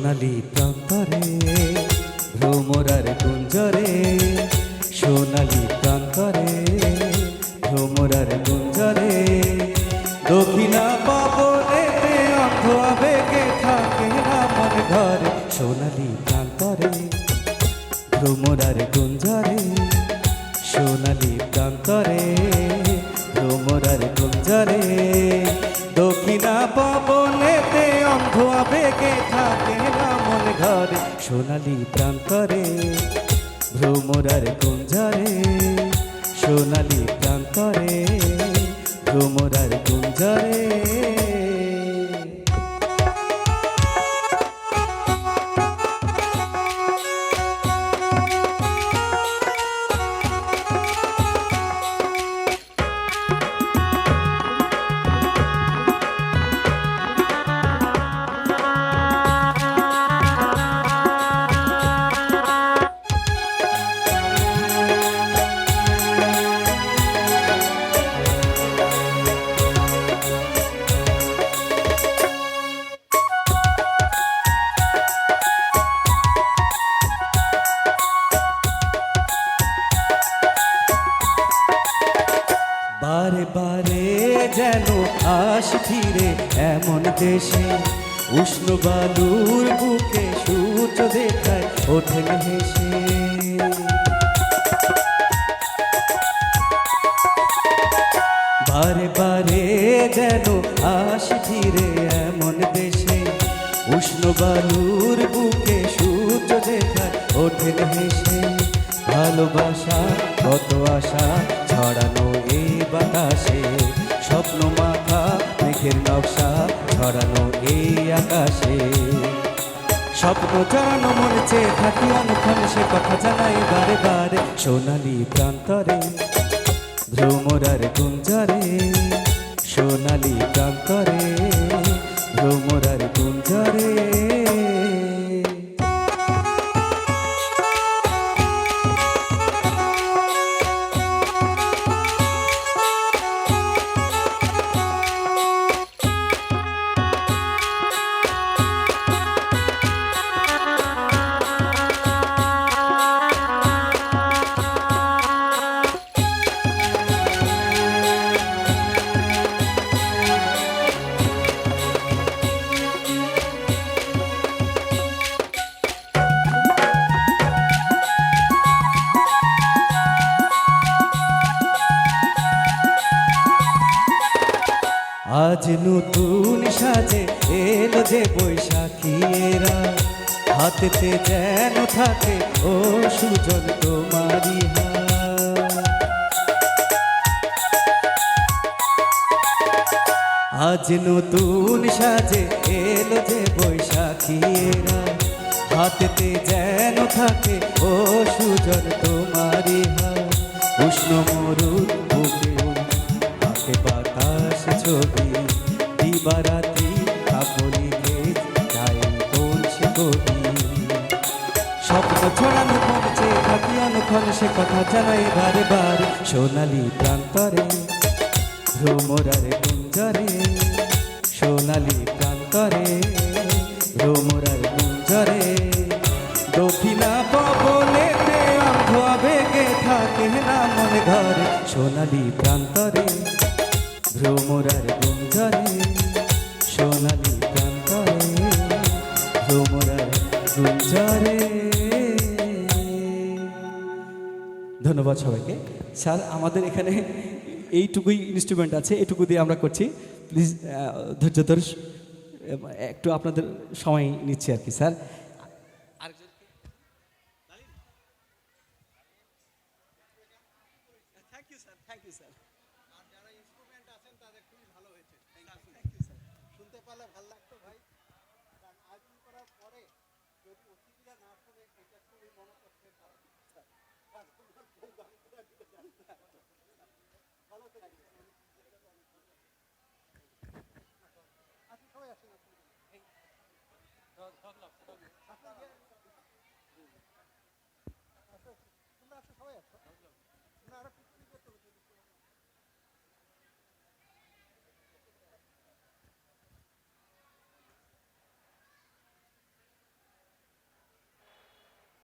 সোনালি প্রান্তরে, ভ্রমরার গুঞ্জরে, সোনালি প্রান্তরে, ভ্রমরার গুঞ্জরে। দক্ষিণা পাবনেতে অন্ধ আবেগে থাকে আমার ঘরে, সোনালি প্রান্তরে, ভ্রমরার গুঞ্জরে, সোনালি প্রান্তরে, ভ্রমরার গুঞ্জরে। দক্ষিণা পবনেতে অন্ধ আবেগে থাকে ঘরে সোনালি প্রান্তরে ভ্রমরার গুঞ্জরে সোনালি প্রান্তরে ভ্রমরার গুঞ্জরে বারে বারে যেন আস ফিরে এমন দেশে। উষ্ণ বালুর বুকে সূর্য দেখায় ওঠেন হেসে। বারে বারে যেন আস ফিরে এমন দেশে। উষ্ণ বালুর বুকে সূর্য দেখায় ওঠেন হেসে। ভালোবাসা, কত আশা, ছড়ানো এই বাতাসে। স্বপ্ন মাথা মেঘের নকশা, ছড়ানো এই আকাশে। স্বপ্ন জানো মনে চেয়ে থাকি অনুক্ষণ সে কথা জানাই বারে বারে। সোনালি প্রান্তরে, ভ্রমরার গুঞ্জরে। সোনালি প্রান্তরে, ভ্রমরার গুঞ্জরে। নতুন সাজে এলো যে বৈশাখী হাতেতে যেন থাকে ও সুজন তোমারি হাত। আজ নতুন সাজে এলো যে বৈশাখী হাতেতে যেন থাকে ও সুজন তোমারি হাত উষ্ণ মরুদ কবি স্বপ্ন ছড়ানো পড়ছে থাকি অনুক্ষণ সে কথা জানাই বারে বারে সোনালি প্রান্তরে ভ্রমরার গুঞ্জরে সোনালি প্রান্তরে ভ্রমরার গুঞ্জরে দক্ষিণা পবনেতে অন্ধ আবেগে থাকে না মনে ঘরে সোনালি প্রান্তরে ভ্রমরার গুঞ্জরে ধন্যবাদ সবাইকে। স্যার, আমাদের এখানে এইটুকুই ইনস্ট্রুমেন্ট আছে, এটুকু দিয়ে আমরা করছি। প্লিজ ধৈর্য ধরে একটু আপনাদের সময় নিচ্ছি আর কি, স্যার। শুনতে পারলে ভালো লাগতো, ভাই। যদি অতিথিরা না করে এটা খুবই ভালো থাকবে